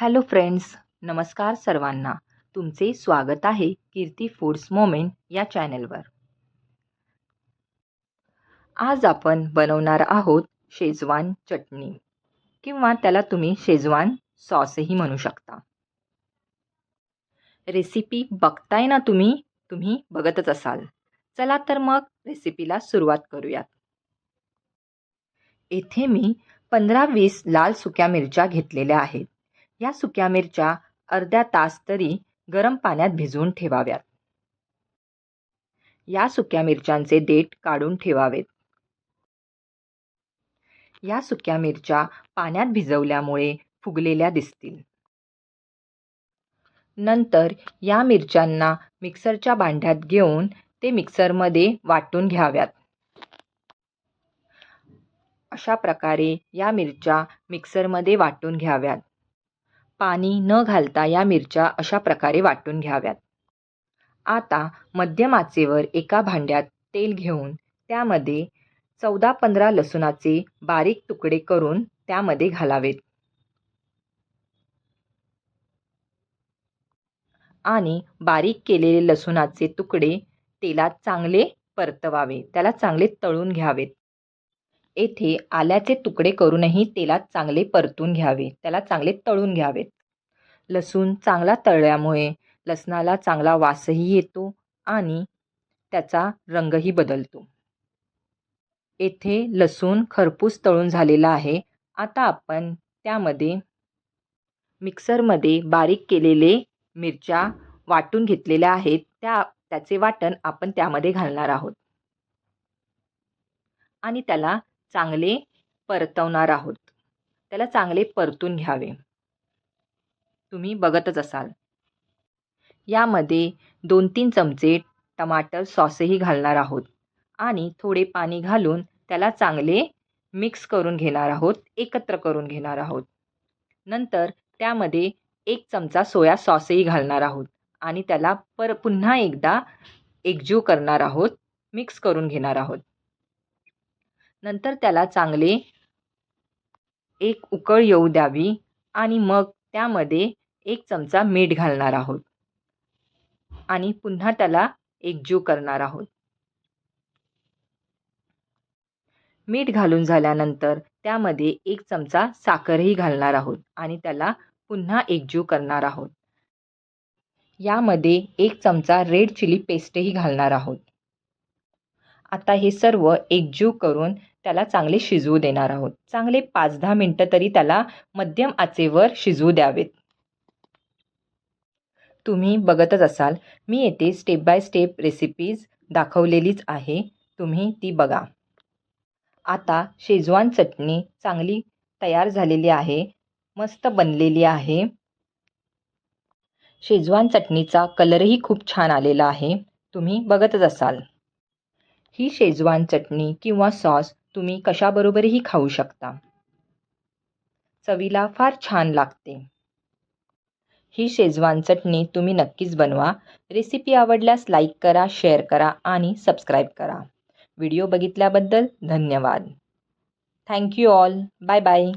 Hello friends नमस्कार सर्वांना. तुमचे स्वागत आहे कीर्ती फूड्स मोमेंट या चॅनलवर. आज आपण बनवणार आहोत शेजवान चटणी किंवा त्याला तुम्ही शेजवान सॉसही म्हणू शकता. रेसिपी बघताय ना तुम्ही? तुम्ही बघतच असाल. चला तर मग रेसिपीला सुरुवात करूयात. येथे मी पंधरा वीस लाल सुक्या मिरच्या घेतलेल्या आहेत. या सुक्या मिरच्या अर्ध्या तास तरी गरम पाण्यात भिजवून ठेवाव्यात. या सुक्या मिरच्यांचे देठ काढून ठेवावेत. या सुक्या मिरच्या पाण्यात भिजवल्यामुळे फुगलेल्या दिसतील. नंतर या मिरच्यांना मिक्सरच्या भांड्यात घेऊन ते मिक्सरमध्ये वाटून घ्याव्यात. अशा प्रकारे या मिरच्या मिक्सरमध्ये वाटून घ्याव्यात. पाणी न घालता या मिरच्या अशा प्रकारे वाटून घ्याव्यात. आता मध्यम आचेवर एका भांड्यात तेल घेऊन त्यामध्ये चौदा पंधरा लसुणाचे बारीक तुकडे करून त्यामध्ये घालावेत. आणि बारीक केलेले लसूणाचे तुकडे तेलात चांगले परतवावे. त्याला चांगले तळून घ्यावेत. येथे आल्याचे तुकडे करूनही तेलात चांगले परतून घ्यावे. त्याला चांगले तळून घ्यावेत. लसूण चांगला तळल्यामुळे लसणाला चांगला वासही येतो आणि त्याचा रंगही बदलतो. येथे लसूण खरपूस तळून झालेला आहे. आता आपण त्यामध्ये मिक्सरमध्ये बारीक केलेले मिरच्या वाटून घेतलेल्या आहेत. त्या त्याचे वाटण आपण त्यामध्ये घालणार आहोत. आणि त्याला चांगले परतवणार आहोत. त्याला चांगले परतून घ्यावे. तुम्ही बघतच असाल. यामध्ये दोन तीन चमचे टमाटर सॉसही घालणार आहोत आणि थोडे पाणी घालून त्याला चांगले मिक्स करून घेणार आहोत एकत्र करून घेणार आहोत. नंतर त्यामध्ये एक चमचा सोया सॉसही घालणार आहोत आणि त्याला पर पुन्हा एकदा एकजीव करणार आहोत मिक्स करून घेणार आहोत. नंतर त्याला चांगले एक उकळ येऊ द्यावी आणि मग त्यामध्ये एक चमचा मीठ घालणार आहोत. आणि पुन्हा त्याला एकजीव करणार आहोत. मीठ घालून झाल्यानंतर त्यामध्ये एक चमचा साखरही घालणार आहोत आणि त्याला पुन्हा एकजीव करणार आहोत. यामध्ये एक चमचा रेड चिली पेस्टही घालणार आहोत. आता हे सर्व एकजीव करून त्याला चांगले शिजवू देणार आहोत. चांगले पाच दहा मिनटं तरी त्याला मध्यम आचेवर शिजवू द्यावेत. तुम्ही बघतच असाल मी येथे स्टेप बाय स्टेप रेसिपीज दाखवलेलीच आहे. तुम्ही ती बघा. आता शेजवान चटणी चांगली तयार झालेली आहे. मस्त बनलेली आहे. शेजवान चटणीचा कलरही खूप छान आलेला आहे. तुम्ही बघतच असाल. ही शेजवान चटणी किंवा सॉस तुम्ही कशाबरोबरही खाऊ शकता. चवीला फार छान लागते. ही शेजवान चटणी तुम्ही नक्कीच बनवा. रेसिपी आवडल्यास लाईक करा शेअर करा आणि सबस्क्राईब करा. व्हिडिओ बघितल्याबद्दल धन्यवाद. Thank you all. Bye bye.